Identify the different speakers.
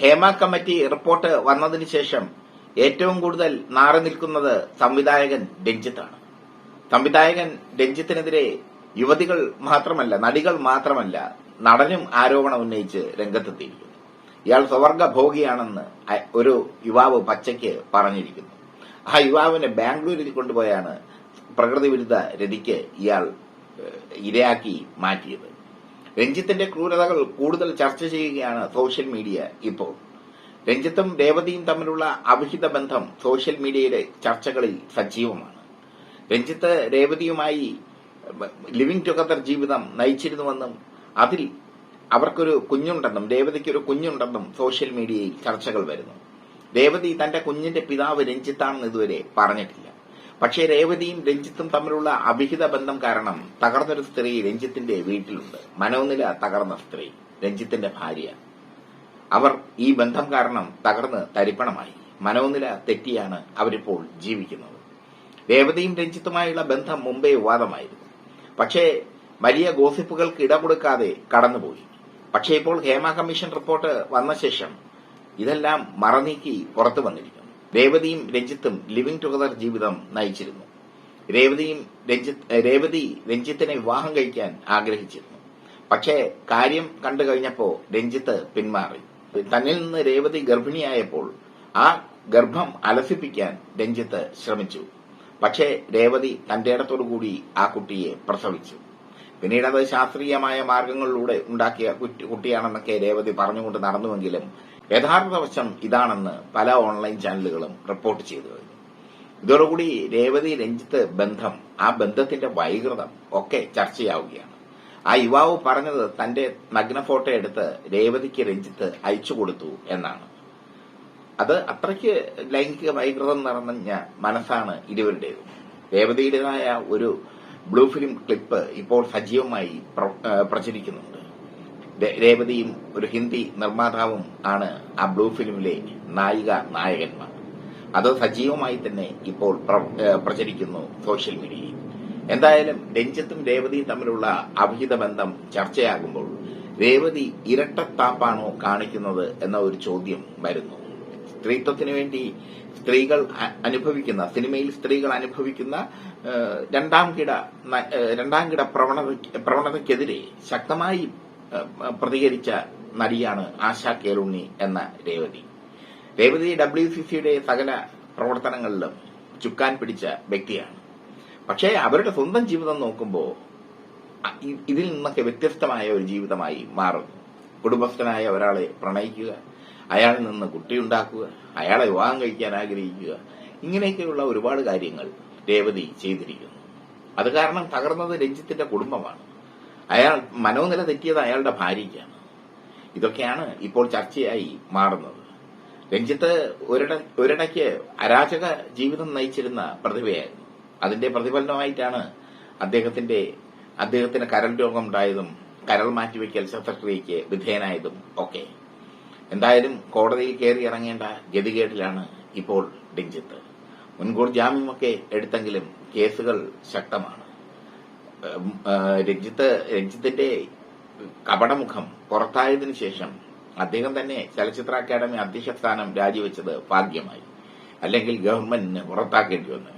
Speaker 1: Hema committee report വന്നതിന് ശേഷം ഏറ്റവും കൂടുതൽ നാറി നിൽക്കുന്നത് സംവിധായകൻ രഞ്ജിത്താണ്. സംവിധായകൻ രഞ്ജിത്തിനെതിരെ യുവതികൾ മാത്രമല്ല നടികൾ മാത്രമല്ല നടനും ആരോപണം ഉന്നയിച്ച് രംഗത്തെത്തിയിരിക്കുന്നു. ഇയാൾ സ്വർഗ ഭോഗിയാണെന്ന് ഒരു യുവാവ് പച്ചയ്ക്ക് പറഞ്ഞിരിക്കുന്നു. ആ യുവാവിനെ ബാംഗ്ലൂരിൽ കൊണ്ടുപോയാണ് പ്രകൃതി വിരുദ്ധ രതിക്ക് ഇയാൾ ഇരയാക്കി മാറ്റിയത്. രഞ്ജിത്തിന്റെ ക്രൂരതകൾ കൂടുതൽ ചർച്ച ചെയ്യുകയാണ് സോഷ്യൽ മീഡിയ ഇപ്പോൾ. രഞ്ജിത്തും രേവതിയും തമ്മിലുള്ള അവിഹിത ബന്ധം സോഷ്യൽ മീഡിയയിലെ ചർച്ചകളിൽ സജീവമാണ്. രഞ്ജിത്ത് രേവതിയുമായി ലിവിംഗ് ടുഗദർ ജീവിതം നയിച്ചിരുന്നുവെന്നും അതിൽ അവർക്കൊരു കുഞ്ഞുണ്ടെന്നും രേവതിക്കൊരു കുഞ്ഞുണ്ടെന്നും സോഷ്യൽ മീഡിയയിൽ ചർച്ചകൾ വരുന്നു. രേവതി തന്റെ കുഞ്ഞിന്റെ പിതാവ് രഞ്ജിത്താണെന്ന് ഇതുവരെ പറഞ്ഞിട്ടില്ല. പക്ഷേ രേവതിയും രഞ്ജിത്തും തമ്മിലുള്ള അഭിഹിത ബന്ധം കാരണം തകർന്നൊരു സ്ത്രീ രഞ്ജിത്തിന്റെ വീട്ടിലുണ്ട്. മനോനില തകർന്ന സ്ത്രീ രഞ്ജിത്തിന്റെ ഭാര്യ. അവർ ഈ ബന്ധം കാരണം തകർന്ന് തരിപ്പണമായി. മനോനില തെറ്റിയാണ് അവരിപ്പോൾ ജീവിക്കുന്നത്. രേവതിയും രഞ്ജിത്തുമായുള്ള ബന്ധം മുമ്പേ വിവാദമായിരുന്നു. പക്ഷേ വലിയ ഗോസിപ്പുകൾക്ക് ഇട കൊടുക്കാതെ കടന്നുപോയി. പക്ഷേ ഇപ്പോൾ ഹേമ കമ്മീഷൻ റിപ്പോർട്ട് വന്ന ശേഷം ഇതെല്ലാം മറനീക്കി പുറത്തു വന്നിരിക്കുന്നു. രേവതിയും രഞ്ജിത്തും ലിവിംഗ് ടുഗദർ ജീവിതം നയിച്ചിരുന്നു. രേവതിയും രഞ്ജിത്ത് രേവതി രഞ്ജിത്തിനെ വിവാഹം കഴിക്കാൻ ആഗ്രഹിച്ചിരുന്നു. പക്ഷേ കാര്യം കണ്ടു കഴിഞ്ഞപ്പോൾ രഞ്ജിത്ത് പിന്മാറി. തന്നിൽ നിന്ന് രേവതി ഗർഭിണിയായപ്പോൾ ആ ഗർഭം അലസിപ്പിക്കാൻ രഞ്ജിത്ത് ശ്രമിച്ചു. പക്ഷേ രേവതി തന്റെ ഇടത്തോടുകൂടി ആ കുട്ടിയെ പ്രസവിച്ചു. പിന്നീട് അത് ശാസ്ത്രീയമായ മാർഗങ്ങളിലൂടെ ഉണ്ടാക്കിയ കുട്ടി- കുട്ടിയാണെന്നൊക്കെ രേവതി പറഞ്ഞുകൊണ്ട് നടന്നുവെങ്കിലും യഥാർത്ഥ വശം ഇതാണെന്ന് പല ഓൺലൈൻ ചാനലുകളും റിപ്പോർട്ട് ചെയ്തു കഴിഞ്ഞു. ഇതോടുകൂടി രേവതി രഞ്ജിത്ത് ബന്ധം ആ ബന്ധത്തിന്റെ വൈകൃതം ഒക്കെ ചർച്ചയാവുകയാണ്. ആ യുവാവ് പറഞ്ഞത് തന്റെ നഗ്ന ഫോട്ടോ എടുത്ത് രേവതിക്ക് രഞ്ജിത്ത് അയച്ചു കൊടുത്തു എന്നാണ്. അത് അത്രയ്ക്ക് ലൈംഗിക വൈകൃതം നിറഞ്ഞ മനസ്സാണ് ഇരുവരുടേത്. രേവതിയുടേതായ ഒരു ബ്ലൂ ഫിലിം ക്ലിപ്പ് ഇപ്പോൾ സജീവമായി പ്രചരിക്കുന്നുണ്ട്. രേവതിയും ഒരു ഹിന്ദി നിർമ്മാതാവും ആണ് ആ ബ്ലൂ ഫിലിമിലെ നായിക നായകന്മാർ. അത് സജീവമായി തന്നെ ഇപ്പോൾ പ്രചരിക്കുന്നു സോഷ്യൽ മീഡിയയിൽ. എന്തായാലും രഞ്ജിത്തും രേവതിയും തമ്മിലുള്ള അഭിഹിത ബന്ധം ചർച്ചയാകുമ്പോൾ രേവതി ഇരട്ടത്താപ്പാണോ കാണിക്കുന്നത് എന്ന ഒരു ചോദ്യം വരുന്നു. സ്ത്രീത്വത്തിന് വേണ്ടി സ്ത്രീകൾ അനുഭവിക്കുന്ന സിനിമയിൽ സ്ത്രീകൾ അനുഭവിക്കുന്ന രണ്ടാം കിട രണ്ടാം കിട പ്രവണത പ്രവണതയ്ക്കെതിരെ ശക്തമായി പ്രതികരിച്ച നടിയാണ് ആശാ കേളുണ്ണി എന്ന രേവതി. രേവതി ഡബ്ല്യു സി സിയുടെ സകല പ്രവർത്തനങ്ങളിലും ചുക്കാൻ പിടിച്ച വ്യക്തിയാണ്. പക്ഷേ അവരുടെ സ്വന്തം ജീവിതം നോക്കുമ്പോൾ ഇതിൽ നിന്നൊക്കെ വ്യത്യസ്തമായ ഒരു ജീവിതമായി മാറുന്നു. കുടുംബസ്ഥനായ ഒരാളെ പ്രണയിക്കുക അയാളിൽ നിന്ന് കുട്ടിയുണ്ടാക്കുക അയാളെ വിവാഹം കഴിക്കാൻ ആഗ്രഹിക്കുക ഇങ്ങനെയൊക്കെയുള്ള ഒരുപാട് കാര്യങ്ങൾ രേവതി ചെയ്തിരിക്കുന്നു. അത് കാരണം തകർന്നത് രഞ്ജിത്തിന്റെ കുടുംബമാണ്. അയാൾ മനോനില തെറ്റിയത് അയാളുടെ ഭാര്യയ്ക്കാണ്. ഇതൊക്കെയാണ് ഇപ്പോൾ ചർച്ചയായി മാറുന്നത്. രഞ്ജിത്ത് ഒരിട ഒരിടയ്ക്ക് അരാജക ജീവിതം നയിച്ചിരുന്ന പ്രതിഭയായിരുന്നു. അതിന്റെ പ്രതിഫലനമായിട്ടാണ് അദ്ദേഹത്തിന്റെ അദ്ദേഹത്തിന് കരൾ രോഗം ഉണ്ടായതും കരൾ മാറ്റിവെക്കൽ ശസ്ത്രക്രിയയ്ക്ക് വിധേയനായതും ഒക്കെ. എന്തായാലും കോടതിയിൽ കയറി ഇറങ്ങേണ്ട ഗതികേടിലാണ് ഇപ്പോൾ രഞ്ജിത്ത്. മുൻകൂർ ജാമ്യമൊക്കെ എടുത്തെങ്കിലും കേസുകൾ ശക്തമാണ്. രഞ്ജിത്ത് രഞ്ജിത്തിന്റെ കപടമുഖം പുറത്തായതിനു ശേഷം അദ്ദേഹം തന്നെ ചലച്ചിത്ര അക്കാദമി അധ്യക്ഷ സ്ഥാനം രാജിവെച്ചത് ഭാഗ്യമായി. അല്ലെങ്കിൽ ഗവൺമെന്റിന് പുറത്താക്കേണ്ടി വന്നു.